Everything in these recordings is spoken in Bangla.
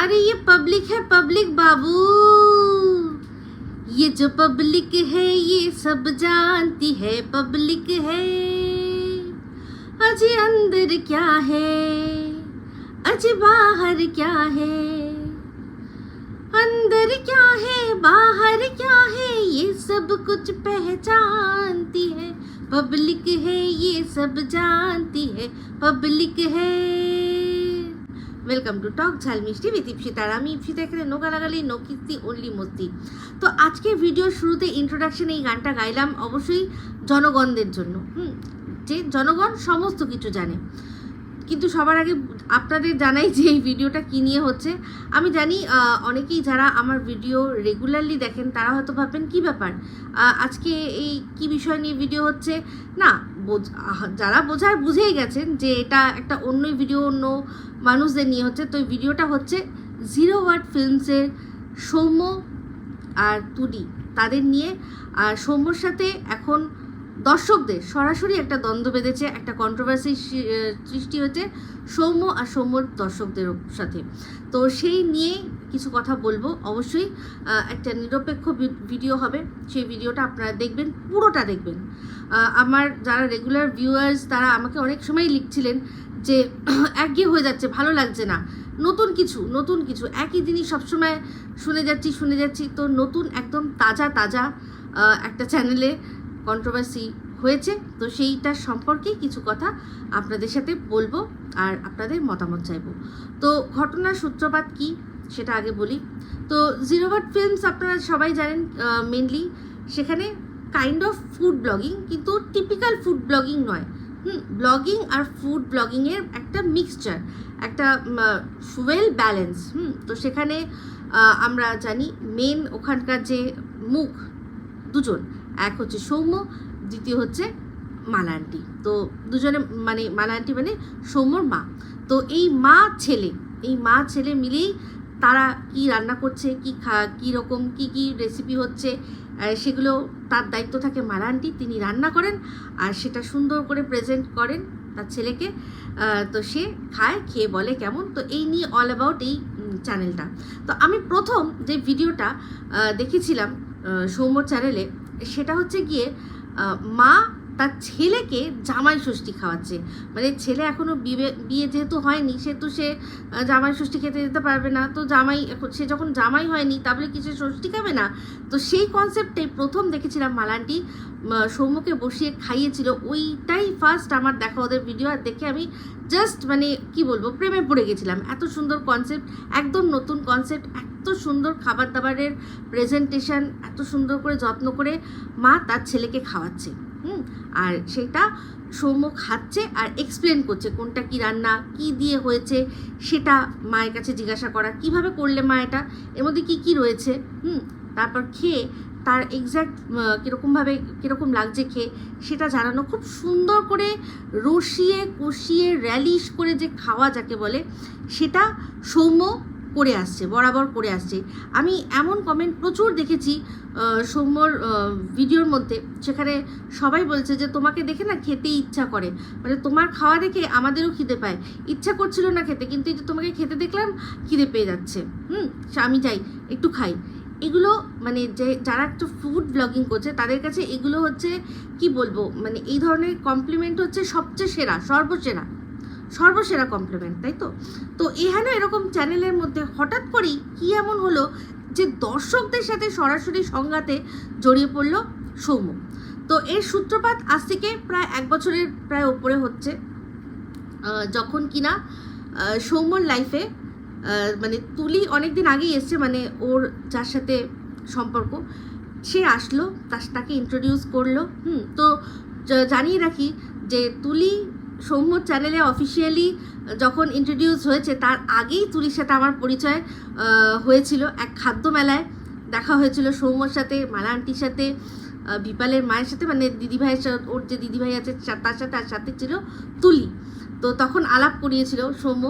अरे ये पब्लिक है, पब्लिक बाबू। ये जो पब्लिक है, ये सब जानती है, पब्लिक है। अजी अंदर क्या है? अजी बाहर क्या है? अंदर क्या है, बाहर क्या है? ये सब कुछ पहचानती है। पब्लिक है, ये सब जानती है, पब्लिक है। ওয়েলকাম টু টক ঝাল মিষ্টি উইথ ইপসিতা আর আমি ইপসিতা এখানে নো গালাগালি নো কিস্তি অনলি মস্তি। তো আজকে ভিডিওর শুরুতে ইন্ট্রোডাকশন এই গানটা গাইলাম অবশ্যই জনগণদের জন্য। হুম, যে জনগণ সমস্ত কিছু জানে। কিন্তু সবার আগে আপনাদের জানাই যে এই ভিডিওটা কী নিয়ে হচ্ছে। আমি জানি অনেকেই যারা আমার ভিডিও রেগুলারলি দেখেন, তারা হয়তো ভাববেন, কী ব্যাপার? আজকে এই কি বিষয় নিয়ে ভিডিও হচ্ছে? না যারা বোঝার বুঝেই গেছেন যে এটা একটা অন্য ভিডিও অন্য মানুষদের নিয়ে হচ্ছে। তো ভিডিওটা হচ্ছে জিরো ওয়ার্ড ফিল্মসের সৌম্য আর তুলি তাদের নিয়ে। আর সৌম্যর সাথে এখন দর্শকদের সরাসরি একটা দ্বন্দ্ব বেঁধেছে, একটা কন্ট্রোভার্সি সৃষ্টি হচ্ছে সৌম্য আর সৌম্যর দর্শকদের সাথে। তো সেই নিয়ে কিছু কথা বলব। অবশ্যই একটা নিরপেক্ষ ভিডিও হবে। সেই ভিডিওটা আপনারা দেখবেন, পুরোটা দেখবেন। আমার যারা রেগুলার ভিউয়ার্স তারা আমাকে অনেক সময় লিখছিলেন যে, একঘেয়ে হয়ে যাচ্ছে, ভালো লাগছে না। নতুন কিছু নতুন কিছু। একই জিনিস সবসময় শুনে যাচ্ছি শুনে যাচ্ছি। তো নতুন, একদম তাজা তাজা একটা চ্যানেলে কন্ট্রোভার্সি হয়েছে। তো সেইটার সম্পর্কে কিছু কথা আপনাদের সাথে বলব আর আপনাদের মতামত চাইব। তো ঘটনার সূত্রপাত কি? সেটা আগে বলি। তো জিরোবার্ট ফিল্মস আপনারা সবাই জানেন মেনলি সেখানে কাইন্ড অফ ফুড ব্লগিং কিন্তু টিপিক্যাল ফুড ব্লগিং নয়। হুম ব্লগিং আর ফুড ব্লগিংয়ের একটা মিক্সচার একটা ওয়েল ব্যালেন্স হুম, তো সেখানে আমরা জানি মেন ওখানকার যে মুখ দুজন, এক হচ্ছে সৌম্য, দ্বিতীয় হচ্ছে মালা আন্টি তো দুজনে মানে মালা আন্টি মানে সৌম্যর মা। তো এই মা ছেলে এই মা ছেলে মিলেই তারা কি রান্না করছে, কি খা কীরকম কী কী রেসিপি হচ্ছে সেগুলো তার দায়িত্ব থাকে আন্টি, তিনি রান্না করেন আর সেটা সুন্দর করে প্রেজেন্ট করেন তার ছেলেকে। তো সে খায়, খেয়ে বলে কেমন। তো এই নিয়ে অল অ্যাবাউট এই চ্যানেলটা তো আমি প্রথম যে ভিডিওটা দেখেছিলাম সৌম্য চ্যানেলে সেটা হচ্ছে গিয়ে মা তার ছেলেকে জামাই ষষ্ঠী খাওয়াচ্ছে। মানে ছেলে এখনও বিয়ে বিয়ে যেহেতু হয়নি সেহেতু সে জামাই ষষ্ঠী খেতে যেতে পারবে না। তো জামাই, সে যখন জামাই হয়নি, তাহলে কিছু ষষ্ঠী খাবে না? তো সেই কনসেপ্টে প্রথম দেখেছিলাম মালান্টি। সৌম্যকে বসিয়ে খাইয়েছিল। ওইটাই ফার্স্ট আমার দেখা ওদের ভিডিও আর দেখে আমি জাস্ট মানে কি বলব, প্রেমে পড়ে গেছিলাম। এত সুন্দর কনসেপ্ট একদম নতুন কনসেপ্ট এত সুন্দর খাবার দাবারের প্রেজেন্টেশন এত সুন্দর করে যত্ন করে মা তার ছেলেকে খাওয়াচ্ছে। হুম? আর সেটা সৌম্য খাচ্ছে আর এক্সপ্লেন করছে কোনটা কি রান্না, কি দিয়ে হয়েছে, সেটা মায়ের কাছে জিজ্ঞাসা করা, কীভাবে করলে মা এটা, এর মধ্যে কী কী রয়েছে? হুম? তারপর খেয়ে তার এক্স্যাক্ট কীরকমভাবে কীরকম লাগছে খেয়ে, সেটা জানানো খুব সুন্দর করে রসিয়ে কষিয়ে র্যালিশ করে যে খাওয়া যাকে বলে, সেটা সৌম্য করে আসছে, বরাবর করে আসছে। আমি এমন কমেন্ট প্রচুর দেখেছি সৌম্যর ভিডিওর মধ্যে, সেখানে সবাই বলছে যে, তোমাকে দেখে না খেতে ইচ্ছা করে। মানে তোমার খাওয়া দেখে আমাদেরও খিদে পায়। ইচ্ছা করছিল না খেতে, কিন্তু এই যে তোমাকে খেতে দেখলাম, খিদে পেয়ে যাচ্ছে। হুম, আমি যাই, একটু খাই। এগুলো মানে যে যারা একটু ফুড ব্লগিং করছে, তাদের কাছে এগুলো হচ্ছে, কি বলব মানে এই ধরনের কমপ্লিমেন্ট হচ্ছে সবচেয়ে সেরা, সর্বসেরা সর্বসেরা কমপ্লিমেন্ট তাই তো? তো এখানে এরকম চ্যানেলের মধ্যে হঠাৎ করেই কি এমন হলো যে দর্শকদের সাথে সরাসরি সংঘাতে জড়িয়ে পড়ল সৌম্য। তো এর সূত্রপাত আজ থেকে প্রায় এক বছরের প্রায় ওপরে হচ্ছে। যখন কিনা সৌম্যর লাইফে মানে তুলি অনেক দিন আগেই এসছে মানে ওর যার সাথে সম্পর্ক। সে আসলো, তার তাকে ইন্ট্রোডিউস করল, হুম, তো জানিয়ে রাখি যে তুলি সৌম্য চ্যানেলে অফিসিয়ালি যখন ইন্ট্রোডিউস হয়েছে, তার আগেই তুলির সাথে আমার পরিচয় হয়েছিল এক খাদ্য মেলায়। দেখা হয়েছিল সৌম্যর সাথে, মালা আন্টির সাথে বিপালের মায়ের সাথে মানে দিদিভাইয়ের সাথে ওর যে দিদিভাই আছে তার সাথে তার সাথে ছিল তুলি। তো তখন আলাপ করিয়েছিল সৌম্য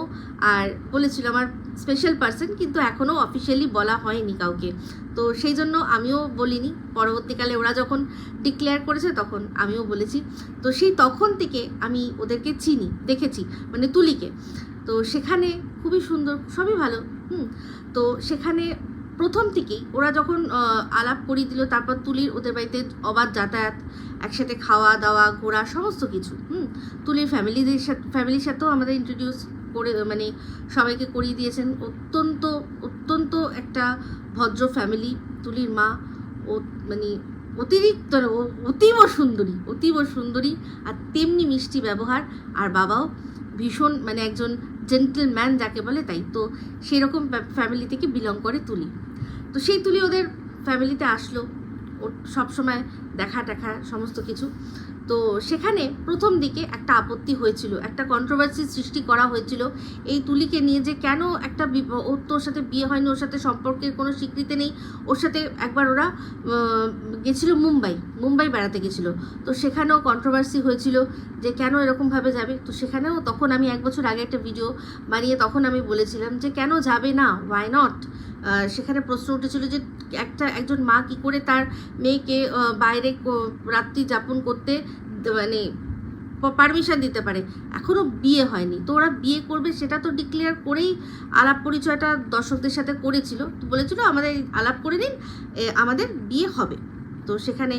আর বলেছিল আমার স্পেশাল পার্সন কিন্তু এখনও অফিসিয়ালি বলা হয়নি কাউকে। তো সেই জন্য আমিও বলিনি। পরবর্তীকালে ওরা যখন ডিক্লেয়ার করেছে তখন আমিও বলেছি। তো সেই তখন থেকে আমি ওদেরকে চিনি, দেখেছি মানে তুলিকে। তো সেখানে খুবই সুন্দর, সবই ভালো, হুম। তো সেখানে প্রথম থেকেই ওরা যখন আলাপ করিয়ে দিল, তারপর তুলির ওদের বাড়িতে অবাধ যাতায়াত, একসাথে খাওয়া দাওয়া, ঘোরা, সমস্ত কিছু, হুম, তুলির ফ্যামিলিদের সাথে, ফ্যামিলির সাথেও আমাদের ইন্ট্রোডিউস করে মানে সবাইকে করিয়ে দিয়েছেন। অত্যন্ত অত্যন্ত একটা ভদ্র ফ্যামিলি তুলির মা, ও মানে অতিরিক্ত অতীব সুন্দরী অতীব সুন্দরী আর তেমনি মিষ্টি ব্যবহার, আর বাবাও ভীষণ মানে একজন জেন্টলম্যান যাকে বলে তাই, তো সেরকম ফ্যামিলি থেকে বিলং করে তুলি। তো সেই তুলি ওদের ফ্যামিলিতে আসলো। ওর সবসময় দেখা টেখা সমস্ত কিছু। তো সেখানে প্রথম দিকে একটা আপত্তি হয়েছিল, একটা কন্ট্রোভার্সি সৃষ্টি করা হয়েছিল। এই তুলিকে নিয়ে যে কেন একটা ওর তো ওর সাথে বিয়ে হয়নি, ওর সাথে সম্পর্কের কোনো স্বীকৃতি নেই। ওর সাথে একবার ওরা গেছিল মুম্বাই মুম্বাই বেড়াতে গেছিল। তো সেখানেও কন্ট্রোভার্সি হয়েছিল যে কেন এরকমভাবে যাবে। তো সেখানেও তখন আমি এক বছর আগে একটা ভিডিও বানিয়ে তখন আমি বলেছিলাম যে কেন যাবে না? ওয়াই নট সেখানে প্রশ্ন উঠেছিল যে একটা, একজন মা কি করে তার মেয়েকে বাইরে রাত্রি যাপন করতে মানে পারমিশন দিতে পারে। এখনও বিয়ে হয়নি। তো ওরা বিয়ে করবে সেটা তো ডিক্লেয়ার করেই আলাপ পরিচয়টা দর্শকদের সাথে করেছিল। তো বলেছিল আমাদের আলাপ করে নিন আমাদের বিয়ে হবে। তো সেখানে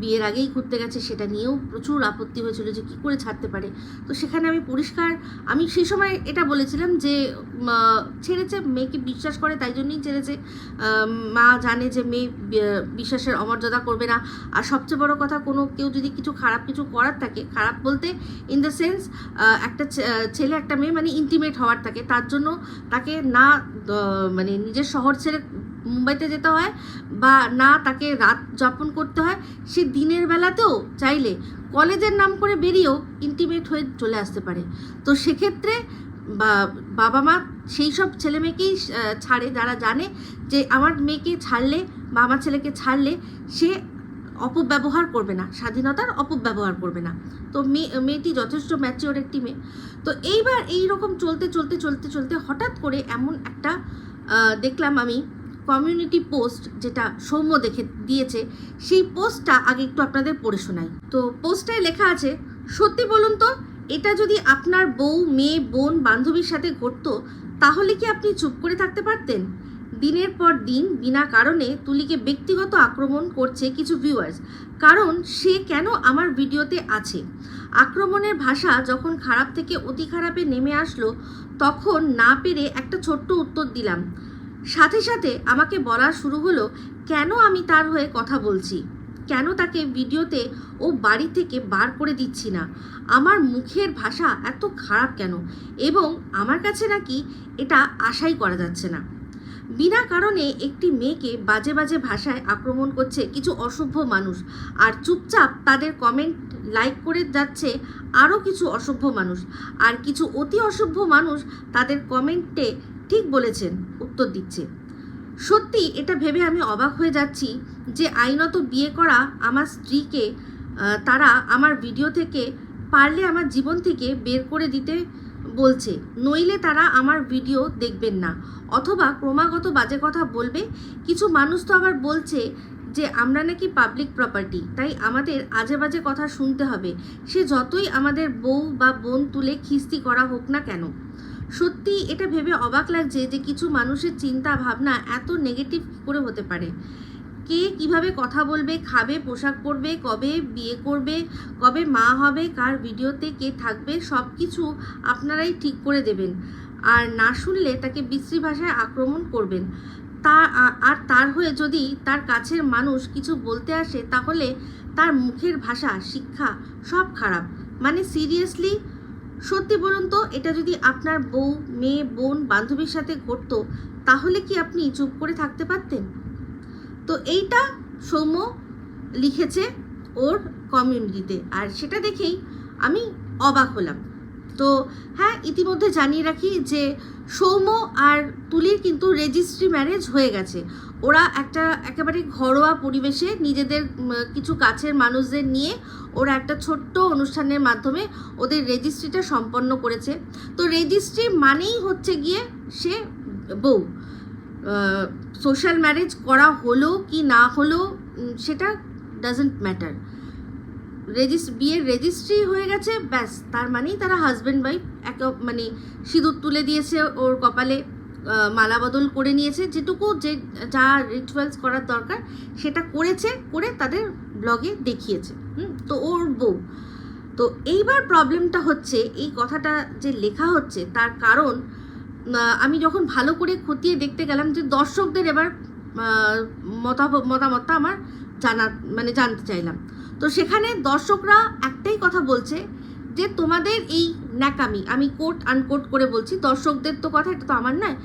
বিয়ের আগেই ঘুরতে গেছে, সেটা নিয়েও প্রচুর আপত্তি হয়েছিল যে কী করে ছাড়তে পারে। তো সেখানে আমি পরিষ্কার, আমি সেই সময় এটা বলেছিলাম যে ছেড়েছে, মেয়েকে বিশ্বাস করে, তাই জন্যই ছেড়েছে। মা জানে যে মেয়ে বিশ্বাসের অমর্যাদা করবে না। আর সবচেয়ে বড় কথা, কোনো কেউ যদি কিছু খারাপ কিছু করার থাকে, খারাপ বলতে ইন দ্য সেন্স একটা ছেলে, একটা মেয়ে মানে ইন্টিমেট হওয়ার থাকে। তার জন্য তাকে না মানে নিজের শহর ছেড়ে মুম্বাইতে যেতে হয় বা না তাকে রাত যাপন করতে হয়, সে দিনের বেলাতেও চাইলে কলেজের নাম করে বেরিয়েও ইন্টিমেট হয়ে চলে আসতে পারে। তো সেক্ষেত্রে বাবা মা সেই সব ছেলে মেয়েকেই ছাড়ে। যারা জানে যে আমার মেয়েকে ছাড়লে বা আমার ছেলেকে ছাড়লে সে অপব্যবহার করবে না, স্বাধীনতার অপব্যবহার করবে না। তো মেয়ে মেয়েটি যথেষ্ট ম্যাচিওর একটি মেয়ে। তো এইবার এই রকম চলতে চলতে চলতে চলতে হঠাৎ করে এমন একটা দেখলাম আমি কমিউনিটি পোস্ট যেটা সৌম্য দেখে দিয়েছে, সেই পোস্টটা আগে একটু আপনাদের পড়ে শোনাই। তো পোস্টটায় লেখা আছে, সত্যি বলুন তো, এটা যদি আপনার বউ, মেয়ে, বোন, বান্ধবীর সাথে ঘটতো, তাহলে কি আপনি চুপ করে থাকতে পারতেন? দিনের পর দিন, বিনা কারণে তুলিকে ব্যক্তিগত আক্রমণ করছে কিছু ভিউয়ার্স কারণ সে কেন আমার ভিডিওতে আছে? আক্রমণের ভাষা যখন খারাপ থেকে অতি খারাপে নেমে আসলো, তখন না পেরে একটা ছোট্ট উত্তর দিলাম সাথে সাথে আমাকে বলা শুরু হলো, কেন আমি তার হয়ে কথা বলছি? কেন তাকে ভিডিওতে ও বাড়ি থেকে বার করে দিচ্ছি না? আমার মুখের ভাষা এত খারাপ কেন? এবং আমার কাছে নাকি এটা আশাই করা যাচ্ছে না। বিনা কারণে একটি মেয়েকে বাজে বাজে ভাষায় আক্রমণ করছে কিছু অসভ্য মানুষ, আর চুপচাপ তাদের কমেন্ট লাইক করে যাচ্ছে আরও কিছু অসভ্য মানুষ, আর কিছু অতি অসভ্য মানুষ তাদের কমেন্টে ঠিক বলেছেন, উত্তর দিচ্ছে। সত্যি, এটা ভেবে আমি অবাক হয়ে যাচ্ছি যে আইনত বিয়ে করা আমার স্ত্রীকে তারা আমার ভিডিও থেকে পারলে আমার জীবন থেকে বের করে দিতে বলছে। নইলে তারা আমার ভিডিও দেখবেন না। অথবা ক্রমাগত বাজে কথা বলবে। কিছু মানুষ তো আবার বলছে যে, আমরা নাকি পাবলিক প্রপার্টি তাই আমাদের আজে বাজে কথা শুনতে হবে। সে যতই আমাদের বউ বা বোন তুলে খিস্তি করা হোক না কেন। সত্যি এটা ভেবে অবাক লাগছে যে কিছু মানুষের চিন্তা ভাবনা এত নেগেটিভ করে হতে পারে। কে কীভাবে কথা বলবে, খাবে, পোশাক পরবে, কবে বিয়ে করবে, কবে মা হবে, কার ভিডিওতে কে থাকবে সব কিছু আপনারাই ঠিক করে দেবেন। আর না শুনলে তাকে বিশ্রী ভাষায় আক্রমণ করবেন। তা আর তার হয়ে যদি তার কাছের মানুষ কিছু বলতে আসে, তাহলে তার মুখের ভাষা, শিক্ষা সব খারাপ। মানে সিরিয়াসলি সত্যি বলুন তো, এটা যদি আপনার বউ, মেয়ে, বোন, বান্ধবীর সাথে ঘটতো, তাহলে কি আপনি চুপ করে থাকতে পারতেন? তো এইটা সৌম্য লিখেছে ওর কমিউনিটিতে আর সেটা দেখেই আমি অবাক হলাম। তো হ্যাঁ ইতিমধ্যে জানিয়ে রাখি যে সৌম্য আর তুলির কিন্তু রেজিস্ট্রি ম্যারেজ হয়ে গেছে। ওরা একটা একেবারে ঘরোয়া পরিবেশে নিজেদের কিছু কাছের মানুষদের নিয়ে ওরা একটা ছোট্ট অনুষ্ঠানের মাধ্যমে ওদের রেজিস্ট্রিটা সম্পন্ন করেছে। তো রেজিস্ট্রি মানেই হচ্ছে গিয়ে সে বউ। সোশ্যাল ম্যারেজ করা হলো কি না হলো সেটা ডাজেন্ট ম্যাটার রেজিস বিয়ের রেজিস্ট্রি হয়ে গেছে, ব্যাস, তার মানেই তারা হাজব্যান্ড ওয়াইফ এক মানে সিঁদুর তুলে দিয়েছে, ওর কপালে মালা বদল করে নিয়েছে, যেটুকু যে যা রিচুয়ালস করার দরকার, সেটা করেছে, করে তাদের ব্লগে দেখিয়েছে তো ওর বউ। তো এইবার প্রবলেমটা হচ্ছে, এই কথাটা যে লেখা হচ্ছে, তার কারণ আমি যখন ভালো করে খতিয়ে দেখতে গেলাম যে দর্শকদের এবার মতামতটা আমার জানা মানে জানতে চাইলাম। তো সেখানে দর্শকরা একটাই কথা বলছে যে তোমাদের এই ন্যাকামি, আমি কোট আনকোট করে বলছি, দর্শকদের তো কথা, এটা তো আমার নয়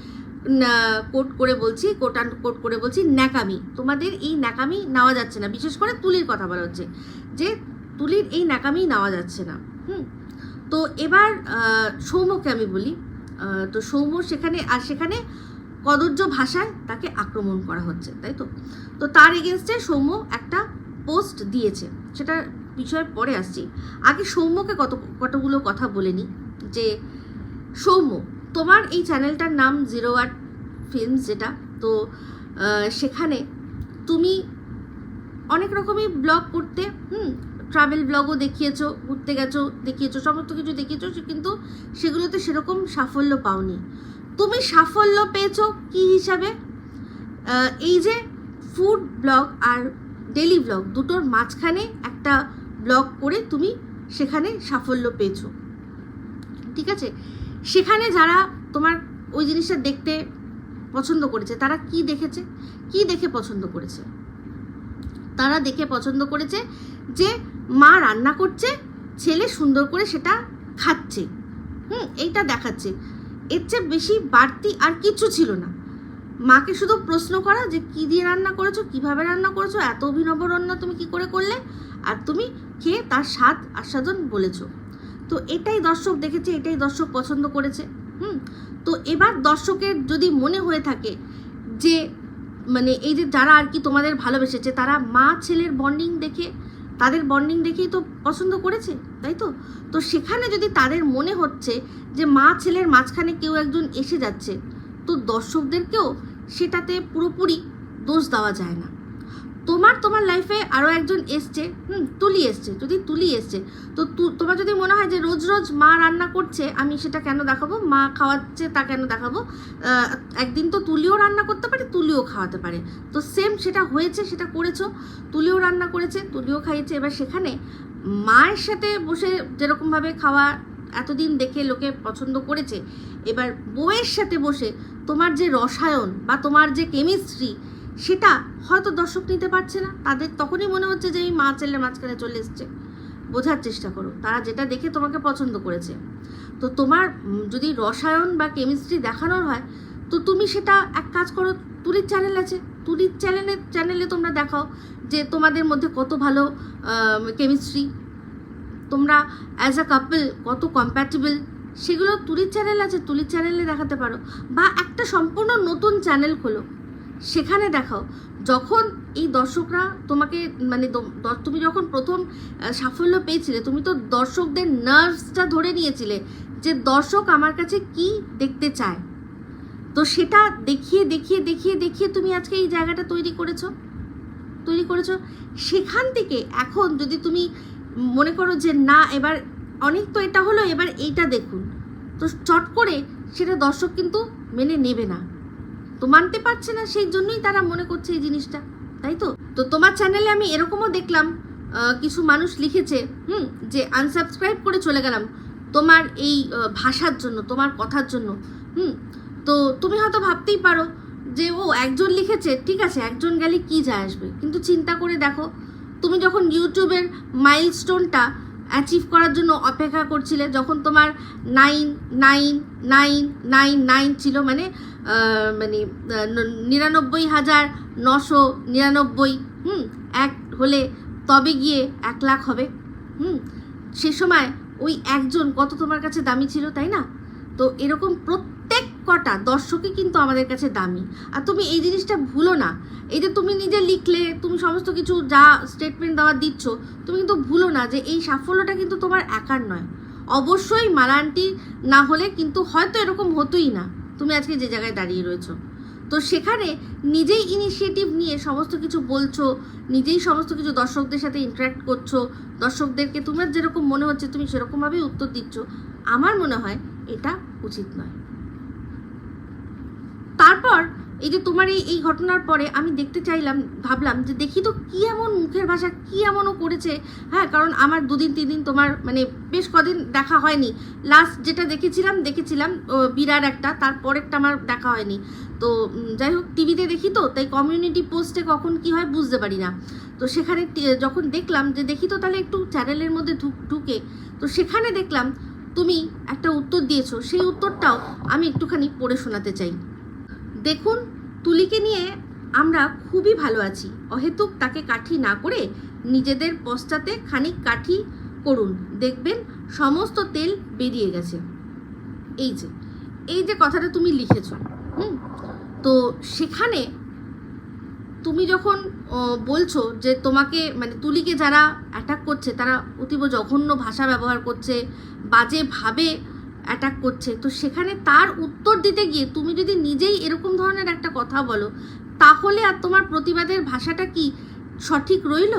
কোট করে বলছি কোট আন কোট করে বলছি ন্যাকামি। তোমাদের এই ন্যাকামি নেওয়া যাচ্ছে না, বিশেষ করে তুলির কথা বলা হচ্ছে, যে তুলির এই ন্যাকামি নেওয়া যাচ্ছে না, হুম? তো এবার সৌম্যকে আমি বলি তো সৌম্য সেখানে, আর সেখানে কদর্য ভাষায় তাকে আক্রমণ করা হচ্ছে, তাই তো? তো তার এগেনস্টে সৌম্য একটা পোস্ট দিয়েছে সেটা বিষয়ে পরে আসছি। আগে সৌম্যকে কত, কতগুলো কথা বলে নিই যে, সৌম্য, তোমার এই চ্যানেলটার নাম জিরো ওয়াট ফিল্মস যেটা, তো সেখানে তুমি অনেক রকমই ব্লগ করতে, হুম, ট্রাভেল ব্লগও দেখিয়েছো, ঘুরতে গেছো, দেখিয়েছো, সমস্ত কিছু দেখিয়েছো কিন্তু সেগুলোতে সেরকম সাফল্য পাওনি। তুমি সাফল্য পেয়েছ কি হিসাবে? এই যে, ফুড ব্লগ আর ডেলি ব্লগ দুটোর মাঝখানে একটা ব্লগ করে তুমি সেখানে সাফল্য পেয়েছ। ঠিক আছে? সেখানে যারা তোমার ওই জিনিসটা দেখতে পছন্দ করেছে, তারা কি দেখেছে? কি দেখে পছন্দ করেছে? তারা দেখে পছন্দ করেছে যে মা রান্না করছে, ছেলে সুন্দর করে সেটা খাচ্ছে। হুম, এইটা দেখাচ্ছে। এর চেয়ে বেশি বাড়তি আর কিছু ছিল না। মাকে শুধু প্রশ্ন করা যে কি দিয়ে রান্না করেছ, কীভাবে রান্না করেছ, এত অভিনব রান্না তুমি কি করে করলে, আর তুমি খেয়ে তার স্বাদ আস্বাদন বলেছ। তো এটাই দর্শক দেখেছে, এটাই দর্শক পছন্দ করেছে, হুম? তো এবার দর্শকের যদি মনে হয়ে থাকে যে মানে এই যে যারা আর কি তোমাদের ভালোবেসেছে, তারা মা ছেলের বন্ডিং দেখে, তাদের বন্ডিং দেখেই তো পছন্দ করেছে, তাই তো? তো সেখানে যদি তাদের মনে হচ্ছে যে মা ছেলের মাঝখানে কেউ একজন এসে যাচ্ছে, তো দর্শকদেরকেও সেটাতে পুরোপুরি দোষ দেওয়া যায় না। তোমার তোমার লাইফে আরও একজন এসছে, হুম, তুলি এসছে, যদি তুলি এসছে, তো তোমার যদি মনে হয় যে রোজ রোজ মা রান্না করছে, আমি সেটা কেন দেখাবো? মা খাওয়াচ্ছে তা কেন দেখাবো? একদিন তো তুলিও রান্না করতে পারে, তুলিও খাওয়াতে পারে। তো সেম সেটা হয়েছে, সেটা করেছ, তুলিও রান্না করেছে, তুলিও খাইয়েছে, এবার সেখানে মায়ের সাথে বসে যেরকমভাবে খাওয়া এতদিন দেখে লোকে পছন্দ করেছে, এবার বউয়ের সাথে বসে তোমার যে রসায়ন বা তোমার যে কেমিস্ট্রি সেটা হয়তো দর্শক নিতে পারছে না। তাদের তখনই মনে হচ্ছে যে এই মা ছেলের মাঝখানে চলে এসছে। বোঝার চেষ্টা করো, তারা যেটা দেখে তোমাকে পছন্দ করেছে। তো তোমার যদি রসায়ন বা কেমিস্ট্রি দেখানোর হয়, তো তুমি সেটা এক কাজ করো, তুলির চ্যানেল আছে। তুলির চ্যানেলে চ্যানেলে তোমরা দেখাও যে তোমাদের মধ্যে কত ভালো কেমিস্ট্রি তোমরা অ্যাজ আ কাপল কত কম্প্যাটেবল সেগুলো তুলির চ্যানেল আছে, তুলির চ্যানেলে দেখাতে পারো। বা একটা সম্পূর্ণ নতুন চ্যানেল খোলো। সেখানে দেখাও। যখন এই দর্শকরা তোমাকে মানে তুমি যখন প্রথম সাফল্য পেয়েছিলে, তুমি তো দর্শকদের নার্ভসটা ধরে নিয়েছিলে যে দর্শক আমার কাছে কি দেখতে চায়। তো সেটা দেখিয়ে দেখিয়ে দেখিয়ে দেখিয়ে তুমি আজকে এই জায়গাটা তৈরি করেছ। তৈরি করেছ। সেখান থেকে এখন যদি তুমি মনে করো যে না, এবার অনেক তো এটা হলো, এবার এইটা দেখুন। তো চট করে সেটা দর্শক কিন্তু মেনে নেবে না। তো মানতে পারছে না, সেই জন্যই তারা মনে করছে এই জিনিসটা, তাই তো? তো তোমার চ্যানেলে আমি এরকমও দেখলাম কিছু মানুষ লিখেছে, হুম, যে আনসাবস্ক্রাইব করে চলে গেলাম তোমার এই ভাষার জন্য, তোমার কথার জন্য, হুম। তো তুমি হয়তো ভাবতেই পারো যে, ও একজন লিখেছে, ঠিক আছে, একজন গেলে কি যায় আসবে? কিন্তু চিন্তা করে দেখো তুমি যখন ইউটিউবের মাইলস্টোনটা অ্যাচিভ করার জন্য অপেক্ষা করছিলে, যখন তোমার nine nine nine nine nine ছিল মানে মানে নিরানব্বই হাজার নশো নিরানব্বই, হুম, এক হলে তবে গিয়ে এক লাখ হবে, হুম, সে সময় ওই একজন কত তোমার কাছে দামি ছিল, তাই না? তো এরকম প্রত্যেক কটা? দর্শকই কিন্তু আমাদের কাছে দামি। আর তুমি এই জিনিসটা ভুলো না। এই যে তুমি নিজে লিখলে, তুমি সমস্ত কিছু যা স্টেটমেন্ট দেওয়া দিচ্ছ, তুমি কিন্তু ভুলো না যে এই সাফল্যটা কিন্তু তোমার একার নয়। অবশ্যই মালান্টি না হলে কিন্তু হয়তো এরকম হতোই না। তুমি আজকে যে জায়গায় দাঁড়িয়ে রয়েছো। তো সেখানে নিজেই ইনিশিয়েটিভ নিয়ে সমস্ত কিছু বলছো, নিজেই সমস্ত কিছু দর্শকদের সাথে ইন্টারাক্ট করছ, দর্শকদেরকে তোমার যেরকম মনে হচ্ছে তুমি সেরকমভাবেই উত্তর দিচ্ছ। আমার মনে হয় এটা উচিত নয়। তারপর এই যে তোমার এই এই ঘটনার পরে আমি দেখতে চাইলাম, ভাবলাম যে দেখি তো কি এমন মুখের ভাষা, কি এমনও করেছে। হ্যাঁ কারণ আমার দুদিন, তিন দিন তোমার মানে বেশ কদিন দেখা হয়নি। লাস্ট যেটা দেখেছিলাম দেখেছিলাম বিরাট একটা তারপরেরটা আমার দেখা হয়নি। তো যাই হোক, টিভিতে দেখি তো, তাই কমিউনিটি পোস্টে কখন কি হয় বুঝতে পারি না। তো সেখানে যখন দেখলাম যে দেখি তো তাহলে একটু চ্যানেলের মধ্যে ঢুক, ঢুকে, তো সেখানে দেখলাম তুমি একটা উত্তর দিয়েছ। সেই উত্তরটাও আমি একটুখানি পড়ে শোনাতে চাই। দেখুন, তুলিকে নিয়ে আমরা খুবই ভালো আছি। অহেতুক তাকে কাঠি না করে নিজেদের পশ্চাতে খানিক কাঠি করুন। দেখবেন সমস্ত তেল বেরিয়ে গেছে। এই যে এই যে কথাটা তুমি লিখেছ, হুম? তো সেখানে তুমি যখন বলছো যে তোমাকে মানে তুলিকে যারা অ্যাটাক করছে, তারা অতীব জঘন্য ভাষা ব্যবহার করছে বাজেভাবে অ্যাটাক করছে। তো সেখানে তার উত্তর দিতে গিয়ে তুমি যদি নিজেই এরকম ধরনের একটা কথা বলো, তাহলে আর তোমার প্রতিবাদের ভাষাটা কি সঠিক রইল?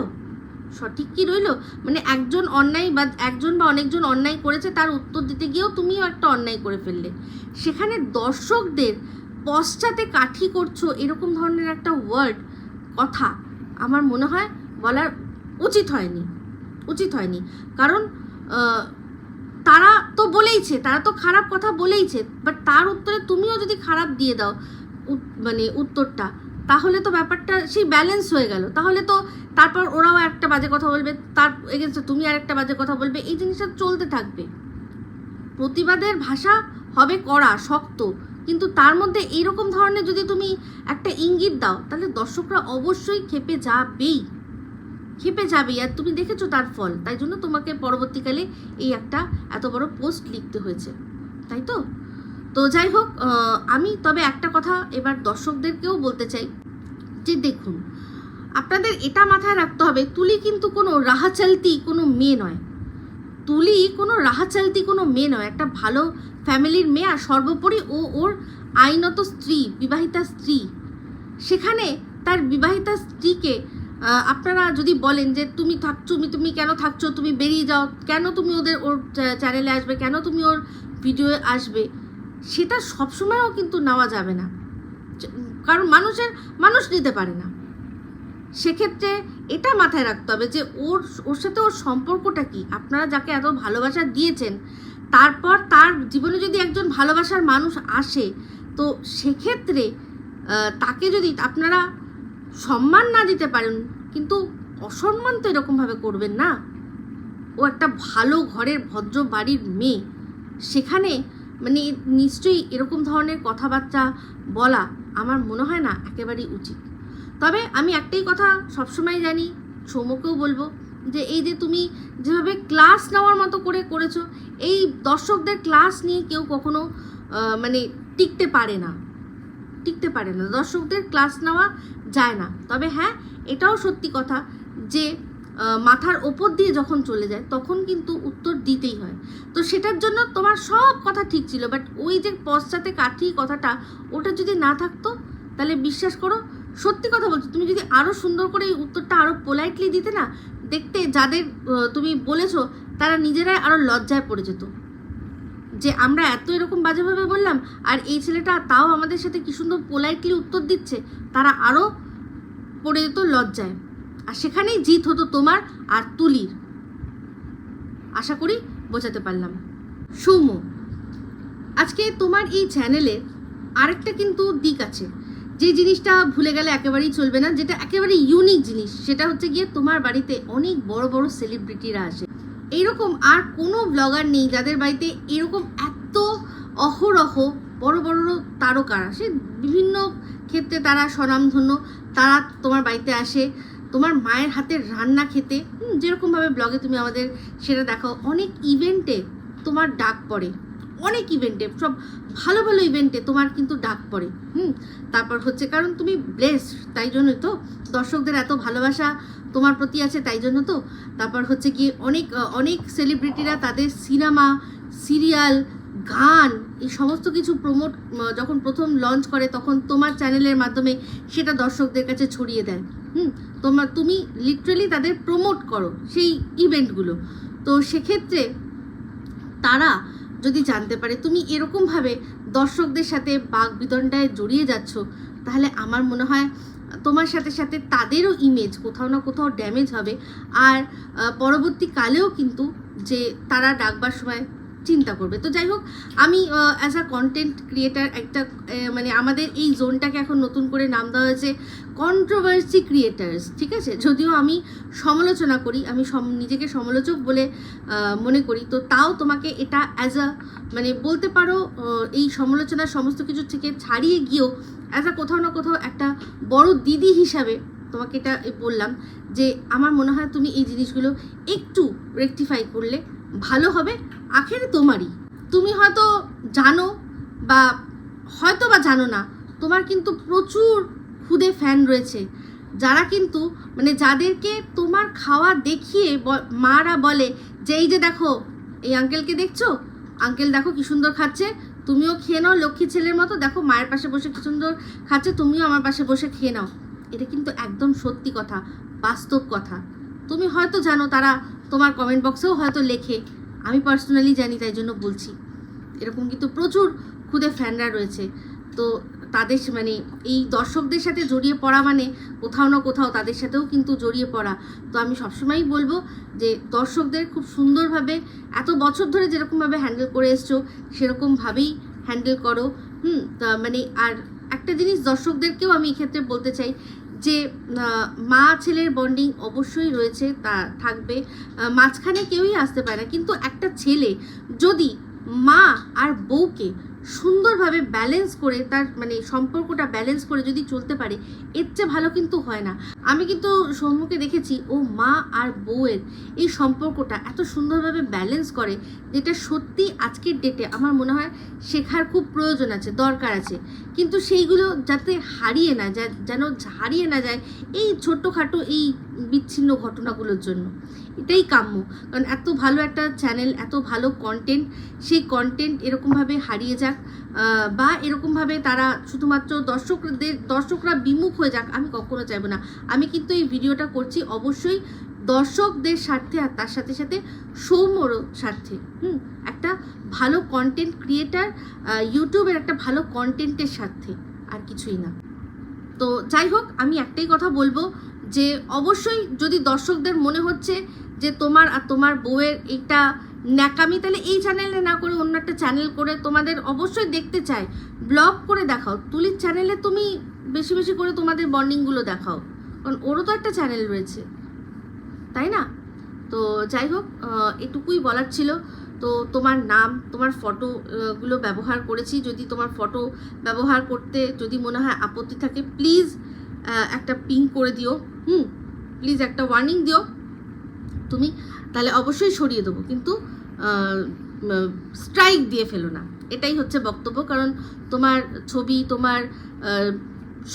সঠিক কি রইল? মানে একজন অন্যায় বা একজন বা অনেকজন অন্যায় করেছে, তার উত্তর দিতে গিয়েও তুমিও একটা অন্যায় করে ফেললে। সেখানে দর্শকদের পশ্চাতে কাঠি করছ এরকম ধরনের একটা ওয়ার্ড কথা, আমার মনে হয় বলার উচিত হয়নি। উচিত হয়নি। কারণ তারা তো বলেইছে, তারা তো খারাপ কথা বলেইছে বাট তার উত্তরে তুমিও যদি খারাপ দিয়ে দাও মানে উত্তরটা, তাহলে তো ব্যাপারটা সেই ব্যালেন্স হয়ে গেল। তাহলে তো তারপর ওরাও একটা বাজে কথা বলবে, তার এগেনস্টে তুমি আর একটা বাজে কথা বলবে, এই জিনিসটা চলতে থাকবে। প্রতিবাদের ভাষা হবে কড়া, শক্ত, কিন্তু তার মধ্যে এইরকম ধরনের যদি তুমি একটা ইঙ্গিত দাও, তাহলে দর্শকরা অবশ্যই খেপে যাবেই। খেপে যাবেই আর তুমি দেখেছ তার ফল। তাই জন্য তোমাকে পরবর্তীকালে এই একটা এত বড় পোস্ট লিখতে হয়েছে। তাই তো? তো যাই হোক আমি তবে একটা কথা এবার দর্শকদেরকেও বলতে চাই যে দেখুন, আপনাদের এটা মাথায় রাখতে হবে, তুলি কিন্তু কোনো রাহা চলতি কোনো মেয়ে নয়। তুলি কোনো রাহা চলতি কোনো মেয়ে নয়, একটা ভালো ফ্যামিলির মেয়ে আর সর্বোপরি ও ওর আইনত স্ত্রী, বিবাহিতা স্ত্রী। সেখানে তার বিবাহিতা স্ত্রীকে আপনারা যদি বলেন যে তুমি থাকছো, তুমি কেন থাকছো, তুমি বেরিয়ে যাও, কেন তুমি ওদের ওর চ্যানেলে আসবে, কেন তুমি ওর ভিডিওয়ে আসবে, সেটা সবসময়ও কিন্তু নেওয়া যাবে না। কারণ মানুষের, মানুষ নিতে পারে না। সেক্ষেত্রে এটা মাথায় রাখতে হবে যে ওর ওর সাথে ওর সম্পর্কটা কি? আপনারা যাকে এত ভালোবাসা দিয়েছেন, তারপর তার জীবনে যদি একজন ভালোবাসার মানুষ আসে, তো সেক্ষেত্রে তাকে যদি আপনারা সম্মান না দিতে পারেন, কিন্তু অসম্মান তো এরকমভাবে করবেন না। ও একটা ভালো ঘরের ভদ্র বাড়ির মেয়ে। সেখানে মানে নিশ্চয়ই এরকম ধরনের কথাবার্তা বলা আমার মনে হয় না একেবারেই উচিত। তবে আমি একটাই কথা সবসময় জানি সৌমকেও বলব, যে এই যে তুমি যেভাবে ক্লাস নেওয়ার মতো করে করেছ, এই দর্শকদের ক্লাস নিয়ে কেউ কখনো মানে টিকতে পারে না। টিকতে পারে না। দর্শকদের ক্লাস নেওয়া যায় না। তবে হ্যাঁ এটাও সত্যি কথা যে মাথার ওপর দিয়ে যখন চলে যায়, তখন কিন্তু উত্তর দিতেই হয়। তো সেটার জন্য তোমার সব কথা ঠিক ছিল বাট ওই যে পশ্চাতে কাঠি কথাটা, ওটা যদি না থাকতো, তাহলে বিশ্বাস করো, সত্যি কথা বলছো, তুমি যদি আরও সুন্দর করে এই উত্তরটা আরও পোলাইটলি দিতে না, দেখতে যাদের তুমি বলেছ, তারা নিজেরাই আরও লজ্জায় পড়ে যেত। যে আমরা এত এরকম বাজেভাবে বললাম, আর এই ছেলেটা তাও আমাদের সাথে কি সুন্দর পোলাইটলি উত্তর দিচ্ছে, তারা আরও পড়ে যেত লজ্জায়। আর সেখানেই জিত হতো তোমার আর তুলির। আশা করি বোঝাতে পারলাম। সৌম্য, আজকে তোমার এই চ্যানেলের আরেকটা কিন্তু দিক আছে, যে জিনিসটা ভুলে গেলে একেবারেই চলবে না, যেটা একেবারে ইউনিক জিনিস, সেটা হচ্ছে গিয়ে তোমার বাড়িতে অনেক বড় বড় সেলিব্রিটিরা আসে। এইরকম আর কোনো ব্লগার নেই যাদের বাড়িতে এরকম এত অহরহ বড় বড় তারকারা সে বিভিন্ন ক্ষেত্রে তারা স্বনামধন্য, তারা তোমার বাড়িতে আসে, তোমার মায়ের হাতের রান্না খেতে। যেরকমভাবে ব্লগে তুমি আমাদের সেটা দেখাও, অনেক ইভেন্টে তোমার ডাক পড়ে। অনেক ইভেন্টে সব ভালো ভালো ইভেন্টে তোমার কিন্তু ডাক পড়ে, হুম? তারপর হচ্ছে কারণ তুমি ব্লেস তাই জন্যই তো। দর্শকদের এত ভালোবাসা তোমার প্রতি আছে, তাই জন্য তো। তারপর হচ্ছে কি অনেক অনেক সেলিব্রিটিরা তাদের সিনেমা সিরিয়াল গান, এই সমস্ত কিছু প্রমোট যখন প্রথম লঞ্চ করে, তখন তোমার চ্যানেলের মাধ্যমে সেটা দর্শকদের কাছে ছড়িয়ে দেয়, হুম? তোমার, তুমি লিটারেলি তাদের প্রমোট করো সেই ইভেন্টগুলো তো সেক্ষেত্রে তারা যদি জানতে পারে তুমি এরকমভাবে দর্শকদের সাথে বাক বিদণ্ডায় জড়িয়ে যাচ্ছ, তাহলে আমার মনে হয় তোমার সাথে সাথে তাদেরও ইমেজ কোথাও না কোথাও ড্যামেজ হবে। আর পরবর্তীকালেও কিন্তু যে তারা ডাকবার সময় চিন্তা করবে। তো যাই হোক, আমি অ্যাজ আ কন্টেন্ট ক্রিয়েটার একটা মানে আমাদের এই জোনটাকে এখন নতুন করে নাম দেওয়া হয়েছে কন্ট্রোভার্সি ক্রিয়েটার্স ঠিক আছে? যদিও আমি সমালোচনা করি, আমি নিজেকে সমালোচক বলে মনে করি। তো তাও তোমাকে এটা অ্যাজ আ মানে বলতে পারো এই সমালোচনার সমস্ত কিছু থেকে ছাড়িয়ে গিয়েও অ্যাজ আ কোথাও না কোথাও একটা বড় দিদি হিসাবে তোমাকে এটা বললাম যে, আমার মনে হয় তুমি এই জিনিসগুলো একটু রেকটিফাই করলে ভালো হবে, আখের তোমারই। তুমি হয়তো জানো বা হয়তো বা জানো না, তোমার কিন্তু প্রচুর খুদে ফ্যান রয়েছে। যারা কিন্তু মানে যাদেরকে তোমার খাওয়া দেখিয়ে মারা বলে যে, এই যে দেখো, এই আঙ্কেলকে দেখছ? আঙ্কেল দেখো কি সুন্দর খাচ্ছে, তুমিও খেয়ে নাও, লক্ষ্মী ছেলের মতো। দেখো, মায়ের পাশে বসে কি সুন্দর খাচ্ছে, তুমিও আমার পাশে বসে খেয়ে নাও। এটা কিন্তু একদম সত্যি কথা, বাস্তব কথা। তুমি হয়তো জানো তারা তোমার কমেন্ট বক্সেও হয়তো লেখে। আমি পার্সোনালি জানি, তাই জন্য বলছি। এরকম কিন্তু প্রচুর খুদে ফ্যানরা রয়েছে। তো তাদের মানে এই দর্শকদের সাথে জড়িয়ে পড়া মানে কোথাও না কোথাও তাদের সাথেও কিন্তু জড়িয়ে পড়া। তো আমি সবসময়ই বলব যে দর্শকদের খুব সুন্দরভাবে এত বছর ধরে যেরকমভাবে হ্যান্ডেল করে এসছো, সেরকমভাবেই হ্যান্ডেল করো। হুম, তা মানে আর একটা জিনিস দর্শকদেরকেও আমি এক্ষেত্রে বলতে চাই যে মা ছেলের বন্ডিং অবশ্যই রয়েছে, তা থাকবে। মাঝখানে কেউই আসতে পারে না। কিন্তু একটা ছেলে যদি মা আর বউকে সুন্দরভাবে ব্যালেন্স করে তার মানে সম্পর্কটা ব্যালেন্স করে যদি চলতে পারে, এর চেয়ে ভালো কিন্তু হয় না। আমি কিন্তু সম্মুখে দেখেছি, ও মা আর বউয়ের এই সম্পর্কটা এত সুন্দরভাবে ব্যালেন্স করে, যেটা সত্যি আজকের ডেটে আমার মনে হয় শেখার খুব প্রয়োজন আছে, দরকার আছে। কিন্তু সেইগুলো যাতে হারিয়ে না যায়, যেন হারিয়ে না যায়, এই ছোট্টখাটো এই বিচ্ছিন্ন ঘটনাগুলোর জন্য। এটাই কাম্য। কারণ এত ভালো একটা চ্যানেল এত ভালো কন্টেন্ট সেই কন্টেন্ট এরকমভাবে হারিয়ে যাক বা এরকমভাবে তারা শুধুমাত্র দর্শকদের, দর্শকরা বিমুখ হয়ে যাক, আমি কখনো চাইব না। আমি কিন্তু এই ভিডিওটা করছি অবশ্যই দর্শকদের স্বার্থে আর তার সাথে সাথে সৌম্যরও স্বার্থে। হুম, একটা ভালো কন্টেন্ট ক্রিয়েটার ইউটিউবের একটা ভালো কন্টেন্টের স্বার্থে, আর কিছুই না। তো যাই হোক, আমি একটাই কথা বলব যে অবশ্যই যদি দর্শকদের মনে হচ্ছে যে তোমার আর তোমার বউয়ের এইটা ন্যাকামি, তাহলে এই চ্যানেলে না করে অন্য একটা চ্যানেল করে তোমাদের অবশ্যই দেখতে চাই। ব্লগ করে দেখাও। তুলির চ্যানেলে তুমি বেশি বেশি করে তোমাদের বন্ডিংগুলো দেখাও। কারণ ওরও তো একটা চ্যানেল রয়েছে। তাই না? তো যাই হোক এটুকুই বলার ছিল। তো তোমার নাম, তোমার ফটোগুলো ব্যবহার করেছি। যদি তোমার ফটো ব্যবহার করতে যদি মনে হয় আপত্তি থাকে প্লিজ একটা পিং করে দিও, হুম? প্লিজ একটা ওয়ার্নিং দিও। তুমি তাহলে অবশ্যই সরিয়ে দেবো, কিন্তু স্ট্রাইক দিয়ে ফেলো না। এটাই হচ্ছে বক্তব্য, কারণ তোমার ছবি, তোমার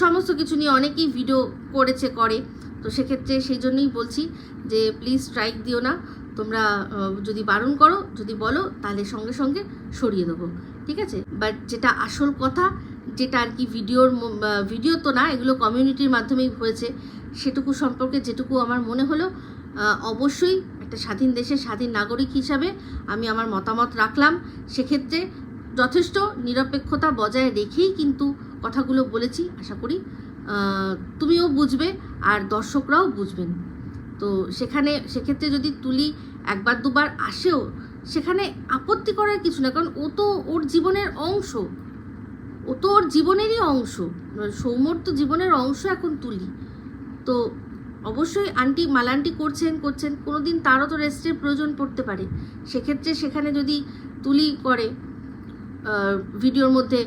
সমস্ত কিছু নিয়ে অনেকেই ভিডিও করেছে, করে। তো সেক্ষেত্রে সেই জন্যই বলছি যে প্লিজ স্ট্রাইক দিও না। তোমরা যদি বারণ করো, যদি বলো, তাহলে সঙ্গে সঙ্গে সরিয়ে দেবো। ঠিক আছে? বাট যেটা আসল কথা যেটা আর কি ভিডিওর ভিডিও তো না, এগুলো কমিউনিটির মাধ্যমেই হয়েছে, সেটুকু সম্পর্কে যেটুকু আমার মনে হলো অবশ্যই একটা স্বাধীন দেশের স্বাধীন নাগরিক হিসাবে আমি আমার মতামত রাখলাম। সেক্ষেত্রে যথেষ্ট নিরপেক্ষতা বজায় রেখেই কিন্তু কথাগুলো বলেছি, আশা করি তুমিও বুঝবে আর দর্শকরাও বুঝবেন। তো সেখানে, সেক্ষেত্রে যদি তুলি একবার দুবার আসেও, সেখানে আপত্তি করার কিছু না, কারণ ও তো ওর জীবনের অংশ। ও তো ওর জীবনেরই অংশ। সৌম্যর তো জীবনের অংশ এখন তুলি। তো অবশ্যই আন্টি মালান্টি করছেন করছেন কোনো দিন তারও তো রেস্টের প্রয়োজন পড়তে পারে। সেক্ষেত্রে সেখানে যদি তুলি করে ভিডিওর মধ্যে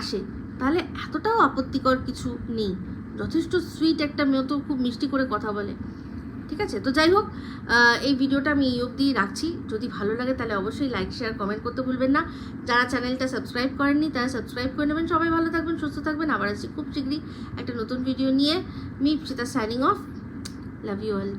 আসে, তাহলে এতটাও আপত্তিকর কিছু নেই। যথেষ্ট সুইট একটা মেয়ে তো খুব মিষ্টি করে কথা বলে। ঠিক আছে? তো যাই হোক এই ভিডিওটা আমি এই অবধি রাখছি। যদি ভালো লাগে তাহলে অবশ্যই লাইক শেয়ার কমেন্ট করতে ভুলবেন না। যারা চ্যানেলটা সাবস্ক্রাইব করেননি তারা সাবস্ক্রাইব করে নেবেন। সবাই ভালো থাকবেন, সুস্থ থাকবেন। আবার আসছি খুব শীঘ্রই একটা নতুন ভিডিও নিয়ে। মি সেটা signing off love you all